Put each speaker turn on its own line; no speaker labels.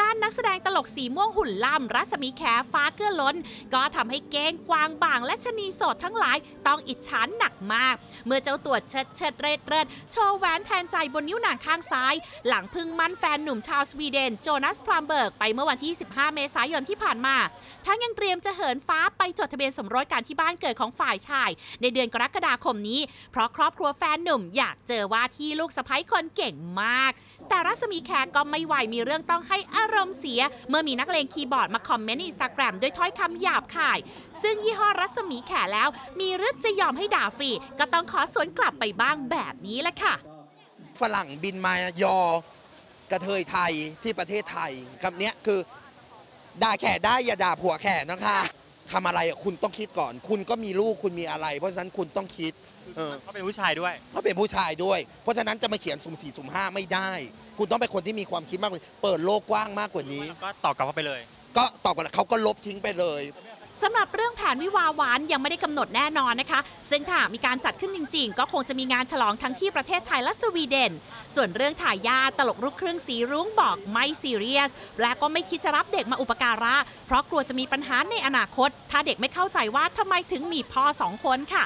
ด้านนักแสดงตลกสีม่วงหุ่นล่ำรัศมีแขฟ้าเกื้อล้น ก็ทำให้เก้งกวางบางและชะนีโสดทั้งหลายต้องอิจฉาหนักมาก เมื่อเจ้าตัวเชิดเชิดเรดเรดโชว์แหวนแทนใจบนนิ้วนางข้างซ้าย หลังพึ่งมั่นแฟนหนุ่มชาวสวีเดนโจนาสพรามเบิร์กไปเมื่อวันที่ 15 เมษายนที่ผ่านมา ทั้งยังเตรียมจะเหินฟ้าไปจดทะเบียนสมรสกันที่บ้านเกิดของฝ่ายชาย ในเดือนกรกฎาคมนี้ เพราะครอบครัวแฟนหนุ่มอยากเจอว่าที่ลูกสะใภ้คนเก่งมาก แต่รัศมีแขกก็ไม่ไหวมีเรื่องต้องให้อารมณ์เสีย เมื่อมีนักเลงคีย์บอร์ดมาคอมเมนต์อินสตาแกรมด้วยถ้อยคำหยาบคาย ซึ่งยี่ห้อรัศมีแขแล้ว มีรึจะยอมให้ด่าฟรี ก็ต้องขอสวนกลับไปบ้างแบบนี้แหละค่ะ
ฝรั่งบินมายอกระเทยไทยที่ประเทศไทยคำเนี้ยคือด่าแขได้อย่าด่าผัวแขนะคะ ทำอะไรอะคุณต้องคิดก่อน คุณก็มีลูกคุณมีอะไร เพราะฉะนั้นคุณต้องคิดเออ
เขาเป็นผู้ชายด้วย
เขาเป็นผู้ชายด้วย เพราะฉะนั้นจะมาเขียนสุ่มสี่สุ่มห้าไม่ได้ คุณต้องเป็นคนที่มีความคิดมากกว่านี้เปิดโลกกว้างมากกว่านี้
ก็ตอบกลับเขาไปเลย
ก็ตอบกันเขาก็ลบทิ้งไปเลย
สำหรับเรื่องแผนวิวาหวานยังไม่ได้กำหนดแน่นอนนะคะ ซึ่งถ้ามีการจัดขึ้นจริง ๆ ก็คงจะมีงานฉลองทั้งที่ประเทศไทยและสวีเดน ส่วนเรื่องถ่ายญาติตลกลูกครึ่งสีรุ้งบอกไม่ซีเรียส และก็ไม่คิดจะรับเด็กมาอุปการะ เพราะกลัวจะมีปัญหาในอนาคต ถ้าเด็กไม่เข้าใจว่าทำไมถึงมีพ่อสองคนค่ะ